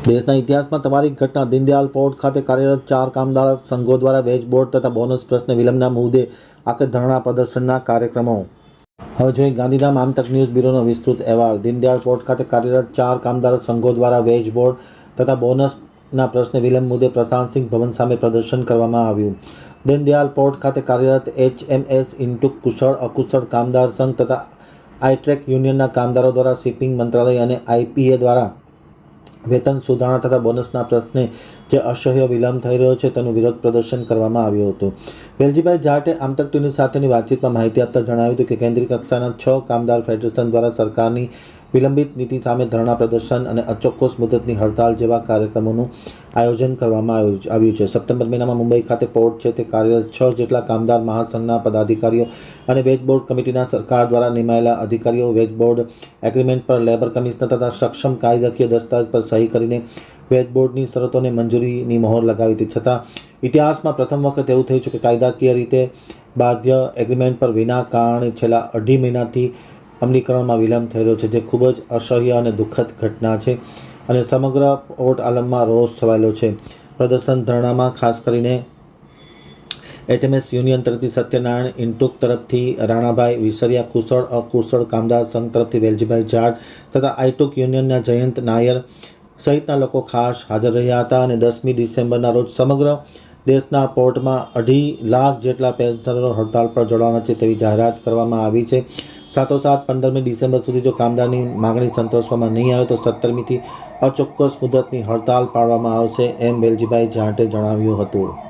દેશના ઇતિહાસમાં તમારી ઘટના દીનદયાલ પોર્ટ ખાતે કાર્યરત ચાર કામદાર સંઘો દ્વારા વેજ બોર્ડ તથા બોનસ પ્રશ્ન વિલંબના મુદ્દે આખરે ધરણા પ્રદર્શનના કાર્યક્રમો. હવે જોઈએ ગાંધીધામ આમતક ન્યૂઝ બ્યુરોનો વિસ્તૃત અહેવાલ. દીનદયાળ પોર્ટ ખાતે કાર્યરત ચાર કામદાર સંઘો દ્વારા વેજ બોર્ડ તથા બોનસના પ્રશ્ન વિલંબ મુદ્દે પ્રશાંતસિંહ ભવન સામે પ્રદર્શન કરવામાં આવ્યું. દીનદયાળ પોર્ટ ખાતે કાર્યરત એચએમએસ ઇન્ટુક કુશળ અકુશળ કામદાર સંઘ તથા આઈટ્રેક યુનિયનના કામદારો દ્વારા શિપિંગ મંત્રાલય અને આઈપીએ દ્વારા વેતન સુધારણા તથા બોનસના પ્રશ્ને જે અસહ્ય વિલંબ થઈ રહ્યો છે તેનું વિરોધ પ્રદર્શન કરવામાં આવ્યું હતું. વેલજીભાઈ જાટે આમતક ટીવી સાથેની વાતચીતમાં માહિતી આપતા જણાવ્યું હતું કે કેન્દ્રીય કક્ષાના છ કામદાર ફેડરેશન દ્વારા સરકારની વિલંબિત નીતિ સામે ધરણા પ્રદર્શન અને અચોક્કસ મુદતની હડતાલ જેવા કાર્યક્રમોનું આયોજન કરવામાં આવ્યું છે સપ્ટેમ્બર મહિનામાં મુંબઈ ખાતે પોર્ટ છે તે કાર્યરત છ જેટલા કામદાર મહાસંઘના પદાધિકારીઓ અને વેજ બોર્ડ કમિટીના સરકાર દ્વારા નિમાયેલા અધિકારીઓ, વેજ બોર્ડ એગ્રીમેન્ટ પર લેબર કમિશનર તથા સક્ષમ કાયદાકીય દસ્તાવેજ પર સહી કરીને વેજ બોર્ડની શરતોને મંજૂરીની મહોર લગાવી હતી. છતાં, ઇતિહાસમાં પ્રથમ વખત એવું થયું છે કે કાયદાકીય રીતે બાધ્ય એગ્રીમેન્ટ પર વિના કારણે છેલ્લા અઢી મહિનાથી અમલીકરણમાં વિલંબ થઈ રહ્યો છે, જે ખૂબ જ અસહ્ય અને દુઃખદ ઘટના છે અને સમગ્ર પોર્ટ આલમમાં રોષ છવાયેલો છે. પ્રદર્શન ધરણામાં ખાસ કરીને એચએમએસ યુનિયન તરફથી સત્યનારાયણ ઇન્ટુક તરફથી રાણાભાઈ વિસરિયા, કુશળ અકુશળ કામદાર સંઘ તરફથી વેલજીભાઈ જાટ તથા આઈટુક યુનિયનના જયંત નાયર સહિતના લોકો ખાસ હાજર રહ્યા હતા અને દસમી ડિસેમ્બરના રોજ સમગ્ર દેશના પોર્ટમાં અઢી લાખ જેટલા પેન્શનરો હડતાલ પર જોડાવાના છે તેવી જાહેરાત કરવામાં આવી છે. સાથોસાથ પંદરમી ડિસેમ્બર સુધી જો કામદારની માગણી સંતોષવામાં નહીં આવે તો સત્તરમીથી અચોક્કસ મુદતની હડતાલ પાડવામાં આવશે, એમ વેલજીભાઈ જાટે જણાવ્યું હતું.